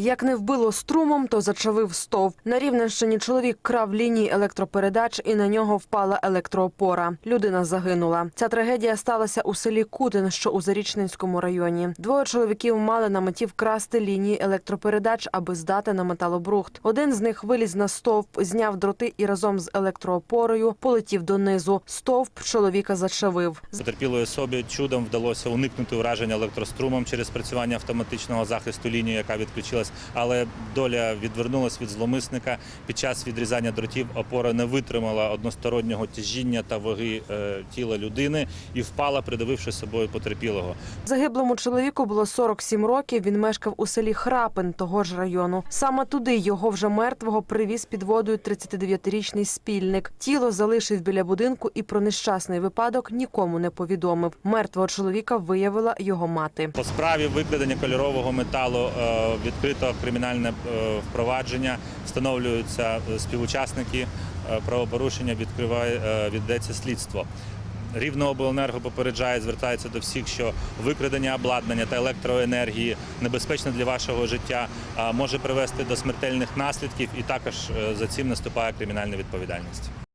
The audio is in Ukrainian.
Як не вбило струмом, то зачавив стовп. На Рівненщині чоловік крав лінії електропередач і на нього впала електроопора. Людина загинула. Ця трагедія сталася у селі Кутин, що у Зарічненському районі. Двоє чоловіків мали на меті вкрасти лінії електропередач, аби здати на металобрухт. Один з них виліз на стовп, зняв дроти і разом з електроопорою полетів донизу. Стовп чоловіка зачавив. Потерпілої особі чудом вдалося уникнути ураження електрострумом через працювання автоматичного захисту лінії, яка відключилась, але доля відвернулась від зломисника. Під час відрізання дротів опора не витримала одностороннього тяжіння та ваги е, тіла людини і впала, придавивши собою потерпілого. Загиблому чоловіку було 47 років. Він мешкав у селі Храпин того ж району. Саме туди його вже мертвого привіз під водою 39-річний спільник. Тіло залишив біля будинку і про нещасний випадок нікому не повідомив. Мертвого чоловіка виявила його мати. По справі викрадення кольорового металу е, відкрито кримінальне е, впровадження, встановлюються е, співучасники е, правопорушення, відкриває віддається слідство. Рівнообленерго попереджає, звертається до всіх, що викрадення обладнання та електроенергії небезпечно для вашого життя, може привести до смертельних наслідків, і також за цим наступає кримінальна відповідальність.